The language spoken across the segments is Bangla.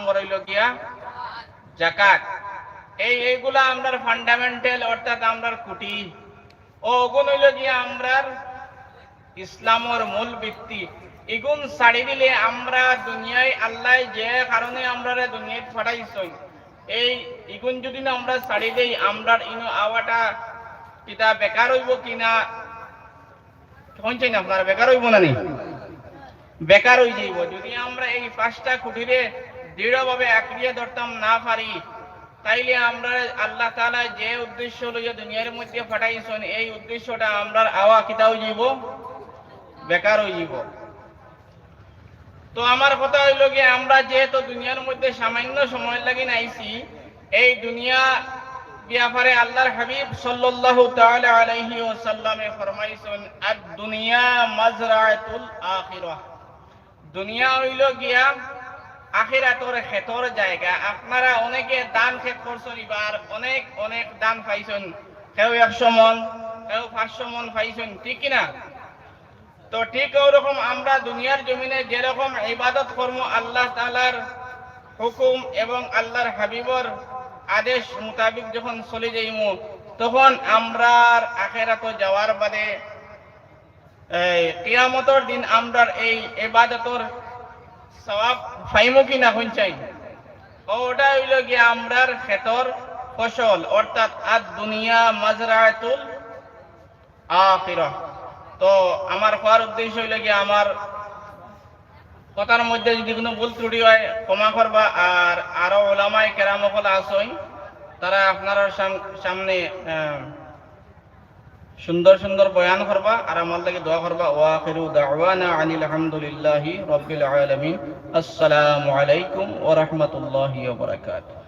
নম্বর হইল গিয়া জাকাত। এই এইগুলা আমরার ফান্ডামেন্টাল অর্থাৎ আমরার কুটি। ও ওগুন হইল গিয়া আমরার ইসলামর মূল ভিত্তি। এগুন ছাড়ি দিলে আমরা দুনিয়ায় আল্লাহ যে কারণে আমরা দুনিয়ায় ফাটাইছই এই ইগুন যদি না আমরা ছাড়ি দেই, আমরার ইনো আওয়াটা কিতা বেকার হইব কিনা? শুনছেন আপনারা, বেকার হইব না নি? বেকার হয়ে যাইব। যদি আমরা এই পাঁচটা কুটিরে দৃঢ়ভাবে আঁকড়িয়ে ধরতাম, না পারি। তাইলে আমরা আল্লাহ তাআলা যে উদ্দেশ্য লইয়া দুনিয়ার মধ্যে ফাটাইছেন এই উদ্দেশ্যটা আমরা আওয়া কিতা হয়ে যাইব বেকার হয়ে তো আমার কথা হইল গিয়ে আমরা যেহেতু দুনিয়ার মধ্যে সামান্য সময় লাগি নাইছি, এই দুনিয়া ব্যাপারে আল্লাহর হাবিব সাল্লাল্লাহু তাআলা আলাইহি ওয়াসাল্লামে ফরমাইছেন আদ দুনিয়া মাজরাতুল আখিরাহ। দুনিয়া হইল গিয়া আখিরাতর ক্ষেতর জায়গা। আপনারা অনেকে দান খেত করছেন এবার। অনেক অনেক দান পাইছেন। কেউ একশো মন, কেউ পাঁচশো মন পাইছেন। ঠিক কিনা তো ঠিক ওরকম আমরা দুনিয়ার জমিনে যেরকম ইবাদত কর্ম আল্লাহ তালার হুকুম এবং আল্লাহর হাবিবর আদেশ মোতাবিক যখন চলে যাইমু, তখন আমরা আখেরাত যাওয়ার বাদে কিয়ামতর দিন আমরা এই ইবাদতর সওয়াব পাইমু কি না চাই। ওটা হইল গিয়ে আমরার ক্ষেতর ফসল, অর্থাৎ আদ দুনিয়া মাজরাতুল আখিরাহ তো আমার হওয়ার উদ্দেশ্য হইলে গিয়ে আমার কথার মধ্যে যদি কোনো ভুল ত্রুটি হয়, ক্ষমা করবা। আর আরও ওলামায় কেরামকল আসই তারা আপনার সামনে সুন্দর সুন্দর বয়ান করবা আর আমার লাগে দোয়া করবা ওয়া আখিরু দাওয়ানা আনিল হামদুলিল্লাহি রাব্বিল আলামিন আসসালামু আলাইকুম ওয়া রাহমাতুল্লাহি ওয়া বারাকাতুহু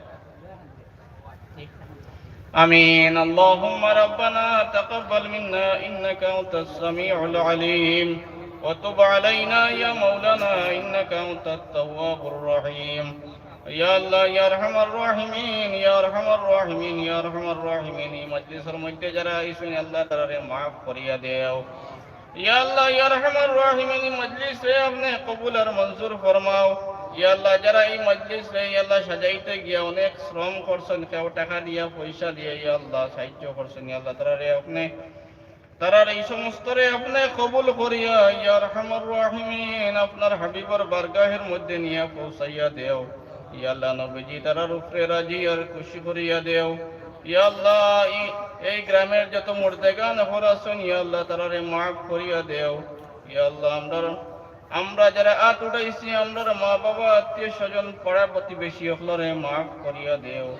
آمين اللهم ربنا تقبل منا إنك أنت السميع العليم وتب علينا يا مولانا إنك أنت التواب الرحيم يا الله يا أرحم الراحمين يا أرحم الراحمين يا أرحم الراحمين مجلس المجد جرى اسمي الله تعالى معاف করিয়া দেও ইয়া আল্লাহ ইয়া রহমান রহিমিন মজলিস রে আপনি কবুল আর মঞ্জুর ফরমাও ইয়া আল্লাহ যারা এই মজলিস রে ইয়া আল্লাহ সাজাইতে গিয়া অনেক শ্রম করছেন কেউ টাকা দিয়া পয়সা দিয়ে ইয়া আল্লাহ সাহায্য করছেন ইয়া আল্লাহ তারা রে আপনি তারার এই সমস্ত রে আপনি কবুল করিয়া ইয়া রহমান রহিমিন আপনার হাবিবর বারগাহের মধ্যে নিয়ে পৌঁছাইয়া দেও ইয়া আল্লাহ নবীজি তারার উপরে রাজি আর খুশি করিয়া দেও। ইয়া আল্লাহ এই- গ্রামের যত মুর্দেগান হর আছেন ইয়া তারারে মাফ করিয়া দেও। ইয়া আল্লাহ আমরা আমরা যারা আত উঠাইছি আমরা মা বাবা আত্মীয় স্বজন, পাড়া প্রতিবেশী হলরে মাফ করিয়া দেও।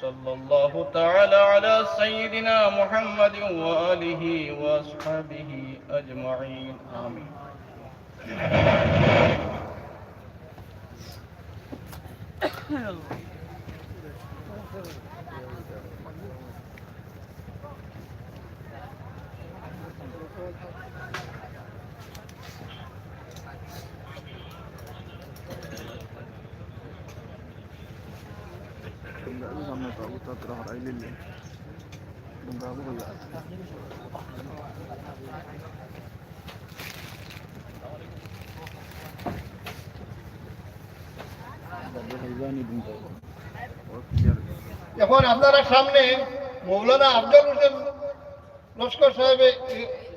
সাল্লাল্লাহু তাআলা আলা সাইয়্যিদিনা মুহাম্মাদিন ওয়া আলিহি ওয়া আসহাবিহি আজমাইন। আমিন। Bunda aku sama Pak Uta terakhir এখন আপনারা সামনে মৌলানা আফজাল হোসেন লস্কর সাহেবে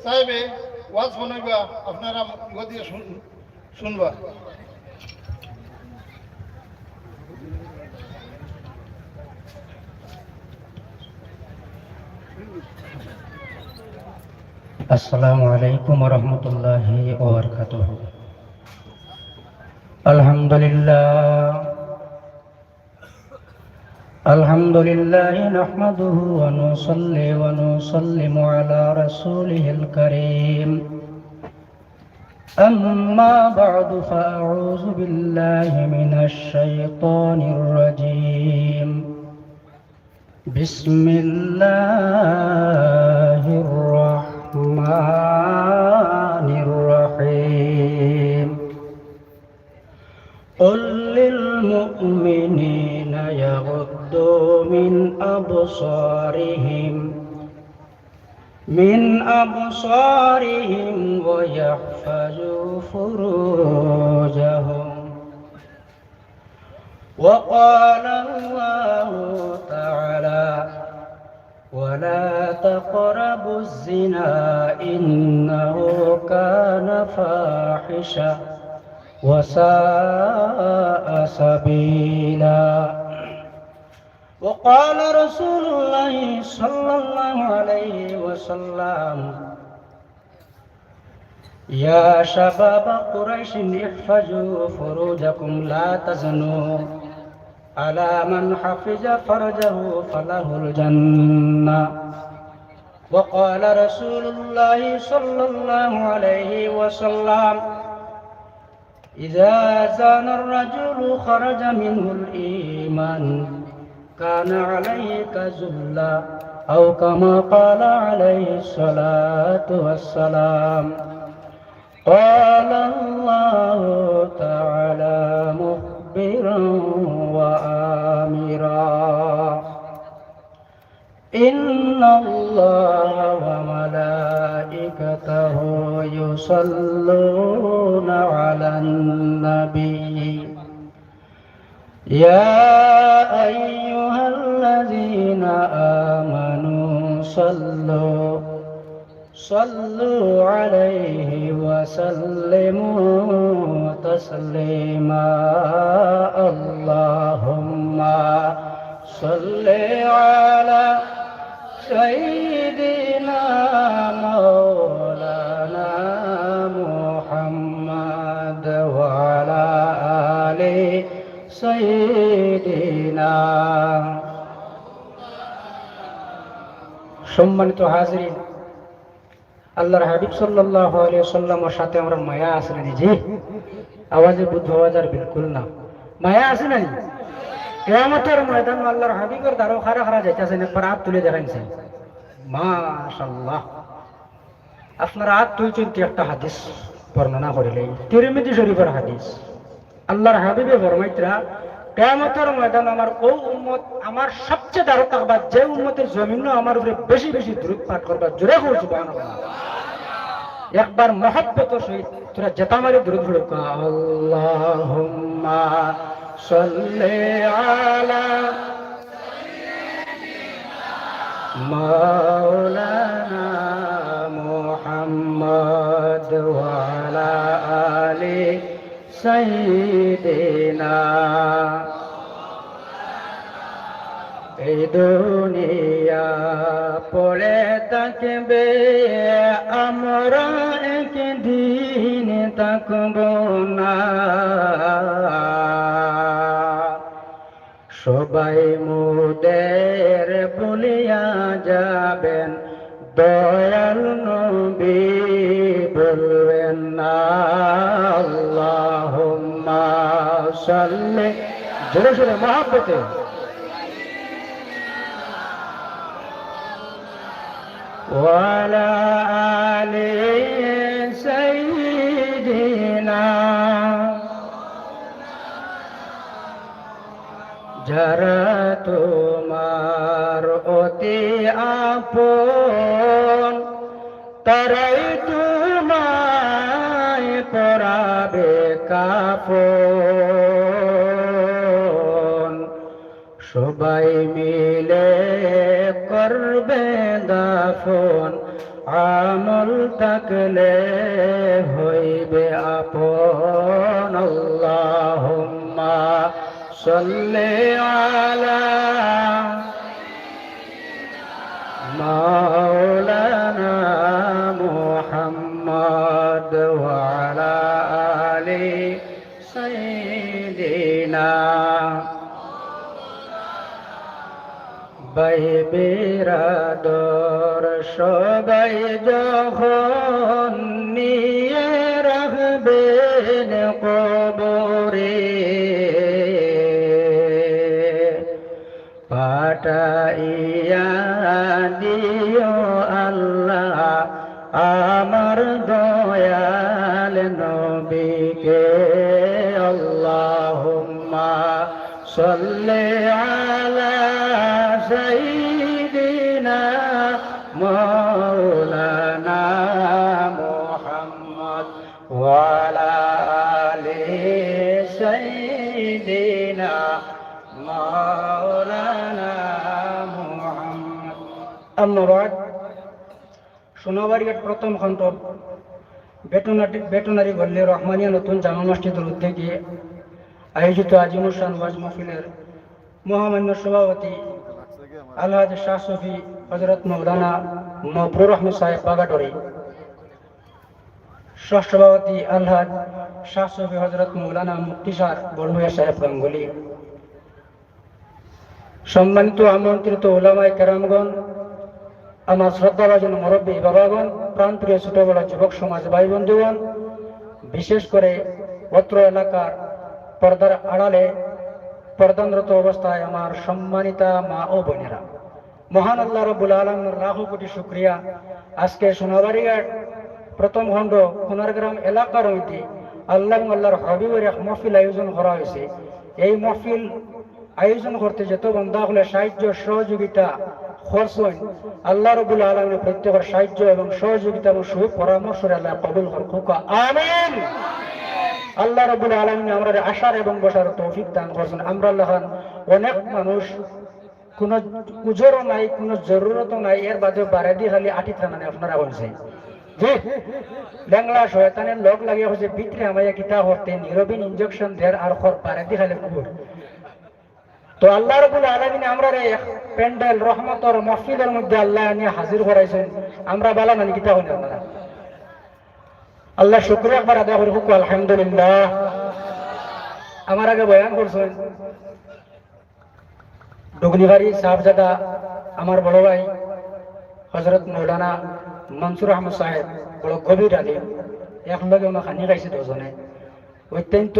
সাহেবে ওয়াজ শোনাইবা আপনারা ইয়া দিয়ে শুনবা। আসসালামু আলাইকুম রহমতুল্লাহ ওবরকাত আলহামদুলিল্লাহ। الحمد لله نحمده ونصلي ونسلم على رسوله الكريم. أما بعد فأعوذ بالله من الشيطان الرجيم. بسم الله وقال الله تعالى ولا تقربوا الزنا إنه كان فاحشة وساء سبيلا. وقال رسول الله صلى الله عليه وسلم يا شباب قريش احفظوا فروجكم لا تزنوا على من حفظ فرجه فله الجنة وقال رسول الله صلى الله عليه وسلم إذا زان الرجل خرج منه الإيمان كان عليه كذلا أو كما قال عليه الصلاة والسلام قال الله تعالى مخبرا وآمرا إن الله وملائكته يصلون على النبي يا أيها الذين آمنوا صلوا صلوا عليه وسلموا تسليما اللهم صل على سيدنا مولانا محمد وعلى آل سيدنا সম্মানিত হাজরিন আল্লাহর হাবিব সাল্লাহ সাল্লামের সাথে আমরা মায়া আছে না জি? আওয়াজে বুদ্ধ আওয়াজ আর বিলকুল না। মায়া আছে না কেয়ামতের ময়দান আল্লাহর হাবিবের দ্বারও খারা খারা যাইতেছেন একবার হাত তুলে দেখাইছেন মাশাল্লাহ আপনার হাত তুলছেন কি একটা হাদিস বর্ণনা করিলেই। তিরমিদি শরীফের হাদিস। আল্লাহর হাবিবে বর্মাইত্রা কেয়ামতের ময়দান আমার ও উম্মত আমার সবচেয়ে দাঁড়ো থাকবা যে উম্মতের জমিন আমার উপরে বেশি বেশি দূরত পাঠ করবা জোরে করছি একবার মহব্বত সহিত তোরা জেতা মারি দূর ধরে আল্লাহুম্মা আলা মাওলানা সাইয়্যিদিনা এই দুনিয়া পড়ে থাকবে, আমরা একদিন থাকব না। সবাই মুদের বলিয়া যাবেন, দয়াল নবী বলবেন না। সাল্লি জোরে জোরে মহাব্বতে وعلى آل سيدنا যারা তোমার অতি আপন তারাই তোমায় পরাবে কাপন সবাই মিলে করবে দাফন, আমল থাকলে হইবে আপন। আল্লাহুম্মা সাল্লি আলা মাওলানা মুহাম্মদ ওয়া আলা আলি ভাই বেরাদর সবাই যখন নিয়ে রাখবেন কবরে পাটাইয়া দিও আল্লাহ আমার দয়াল নবীকে। আল্লাহুম্মা সাল্লি আলা সাইদিনা মৌলানা মোহাম্মদ ওয়ালালে সাইদিনা মৌলানা মোহাম্মদ আমরা সোনাবাড়িয়ার প্রথম খণ্ড। বেটনাটি ভেটনারি গল্লে রহমানিয়া নতুন জামা মসজিদের উদ্যোগে আয়োজিত আজিমুসান ওয়াজ মাহফিলের মহামান্য সভাপতি আলহাজ শাহ সফি হজরত মৌলানা মবরুর রহমান সাহেব বাগাটরি। সহসভাপতি আলহাজ শাহ সফি হজরত মৌলানা মুক্তিসার বড়ভূয়া সাহেব গাঙ্গুলি। সম্মানিত আমন্ত্রিত ওলামাই কেরামগণ, আমার শ্রদ্ধাভাজন মুরব্বী বাবাগণ প্রান্তীয় ছোটবেলা যুবক সমাজ ভাই বন্ধুগণ বিশেষ করে অত্র এলাকার পর্দার আড়ালে পর্দানরত অবস্থায় আমার সম্মানিতা মা ও বোনেরা। মহান আল্লাহ রবুল আলমের লাখ কোটি শুক্রিয়া। আজকে সোনাবাড়িঘাট প্রথম খণ্ড সোনারগ্রাম এলাকার মধ্যে আল্লাহ আল্লাহর হবিবের এক মহফিল আয়োজন করা হয়েছে। এই মহফিল আয়োজন করতে যত বন্ধা হলে সাহায্য, সহযোগিতা, খরচ হয়। আল্লাহ রবুল আলমের প্রত্যেকের সাহায্য এবং সহযোগিতা এবং সু পরামর্শ আল্লাহ কবুল করুক। আমিন। আল্লাহ রবুল আলমিন আমরা আশার এবং বসার তৌফিক দান করছেন। আমরা আল্লাহ অনেক মানুষ, কোন উজোরও নাই, কোন জরুরতও নাই, এর বাদে বারে দিয়ে খালি আটি থানানে আপনারা বলছে যে ল্যাংলা শয়তানের লগ লাগিয়ে হচ্ছে ভিতরে আমায় কিতা করতে, নিরবিন ইনজেকশন দের আর খর বারে দিয়ে খালি কুকুর। তো আল্লাহ রবুল আলমিন আমরা প্যান্ডেল, রহমতর মসজিদের মধ্যে আল্লাহ নিয়ে হাজির করাইছেন। আমরা বালা নানি কিতা হইনি আপনারা? আল্লাহ শুক্রিয়া একবার আদায় করি হুকু আলহামদুলিল্লাহ। আমার আগে বয়ান করছেন। ডুগনিবাড়ি সাহেবজাদা, আমার বড় ভাই হজরত মৌলানা মনসুর আহমদ সাহেব, বড় গভীর আলী একলগে ওনা খানি খাইছে দুজনে। অত্যন্ত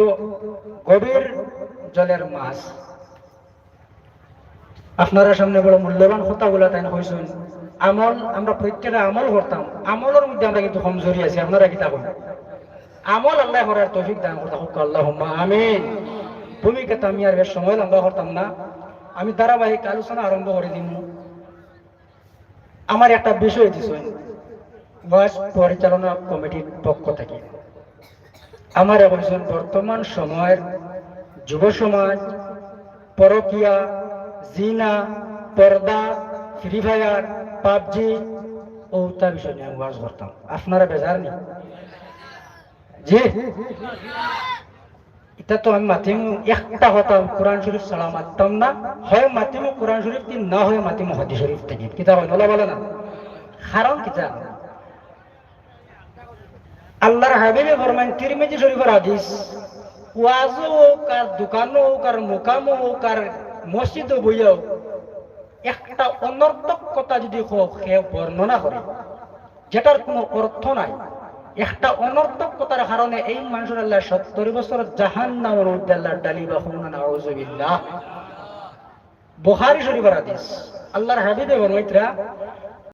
গভীর জলের মাছ। আপনারা সামনে বড় মূল্যবান কথাগুলা তাই কইছেন। আমল, আমরা প্রত্যেকে আমল করতাম। আমলের মধ্যে আমরা কিন্তু কমজোরি আছি, আপনারা কি থাকুন আমল আল্লাহ করার তৌফিক দান করতে হোক আল্লাহ আমিন। ভূমিকাতে আমি আর বেশ সময় লম্বা করতাম না। আমি ধারাবাহিক আলোচনা আরম্ভ করে দিন। আমার একটা বিষয় দিছেন বয়স পরিচালনা কমিটির পক্ষ থেকে। আমার বলছেন বর্তমান সময়ের যুব সমাজ, পরকিয়া, জিনা, পর্দা ফ্রি ফায়ার পাবজি ও তা বিষয় নিয়ে আমি করতাম। আপনারা বেজার নি? জি? এটা তো আমি মাতিমু, একটা কথা কোরআন শরীফ ছাড়া মারতাম না, হয় মাতিমু কোরআন শরীফ কি না হয় মাতিমু হাদি শরীফ থেকে। কিতাব নলা বলে না? কারণ কিতাব আল্লাহর হাবিবে ফরমান তিরমিজি শরীফের হাদিস, ওয়াজও হোক আর দোকানও হোক আর মোকামও হোক আর মসজিদও বইয়াও একটা অনর্থক কথা যদি হোক সে বর্ণনা করে। যেটার কোনো অর্থ নাই। একটা অনর্থক কথার কারণে এই মানুষের আল্লাহ সত্তর বছর জাহান নামের মধ্যে আল্লাহ ডালি বা হুমান বুখারী শরীফের হাদিস। আল্লাহর হাবিদে বর্ণিতরা